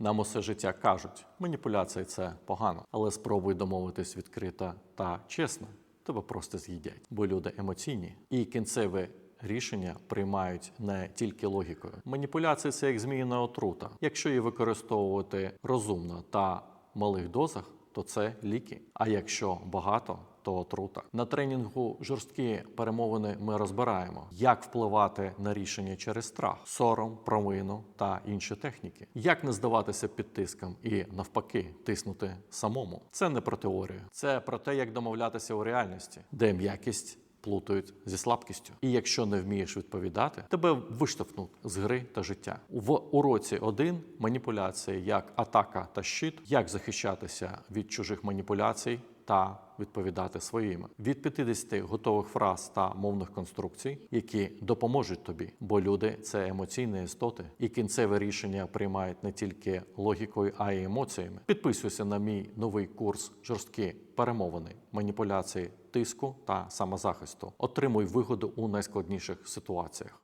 Нам усе життя кажуть, маніпуляції це погано, але спробуй домовитись відкрито та чесно. Тебе просто з'їдять, бо люди емоційні і кінцеве рішення приймають не тільки логікою. Маніпуляція це як зміїна отрута. Якщо її використовувати розумно та в малих дозах, то це ліки. А якщо багато, то отрута. На тренінгу жорсткі перемовини ми розбираємо, як впливати на рішення через страх, сором, провину та інші техніки, як не здаватися під тиском і навпаки тиснути самому. Це не про теорію, це про те, як домовлятися у реальності, де м'якість. Плутають зі слабкістю, і якщо не вмієш відповідати, тебе виштовхнуть з гри та життя. В уроці 1 маніпуляції як атака та щит, як захищатися від чужих маніпуляцій та відповідати своїми від 50 готових фраз та мовних конструкцій, які допоможуть тобі, бо люди це емоційні істоти, і кінцеве рішення приймають не тільки логікою, а й емоціями. Підписуйся на мій новий курс жорсткі перемовини, маніпуляції, тиску та самозахисту. Отримуй вигоду у найскладніших ситуаціях.